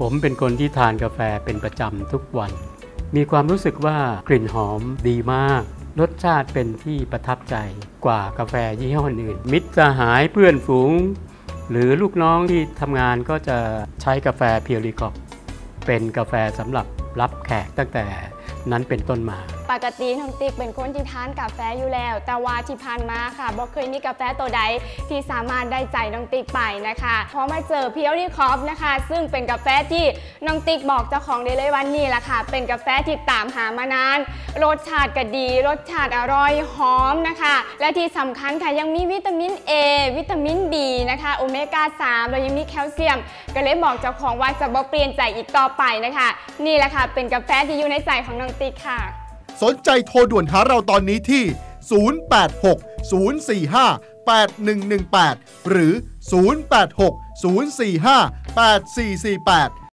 ผมเป็นคนที่ทานกาแฟเป็นประจำทุกวัน มีความรู้สึกว่ากลิ่นหอมดีมาก รสชาติเป็นที่ประทับใจกว่ากาแฟยี่ห้ออื่น มิตรสหายเพื่อนฝูง หรือลูกน้องที่ทำงานก็จะใช้กาแฟเพียวรีคอปเป็นกาแฟสำหรับรับแขกตั้งแต่นั้นเป็นต้นมา ปกติน้องติ๊กเป็นคนที่ทานกาแฟอยู่แล้ว แต่ว่าที่ผ่านมาค่ะบ่เคยมีกาแฟตัวใดที่สามารถได้ใจน้องติ๊กไปนะคะพอมาเจอเพียวรี่คอฟนะคะ ซึ่งเป็นกาแฟที่น้องติ๊กบอกเจ้าของได้เลยว่านี่แหละค่ะ เป็นกาแฟที่ตามหามานาน รสชาติก็ดี รสชาติอร่อยหอมนะคะ และที่สำคัญค่ะยังมีวิตามิน A วิตามิน D นะคะโอเมก้า3แล้วยังมีแคลเซียม ก็เลยบอกเจ้าของว่าจะบ่เปลี่ยนใจอีกต่อไปนะคะ นี่แหละค่ะเป็นกาแฟที่อยู่ในใจของน้องติ๊กค่ะ สนใจโทรด่วนหาเราตอนนี้ที่ 086 045 8118 หรือ 086 045 8448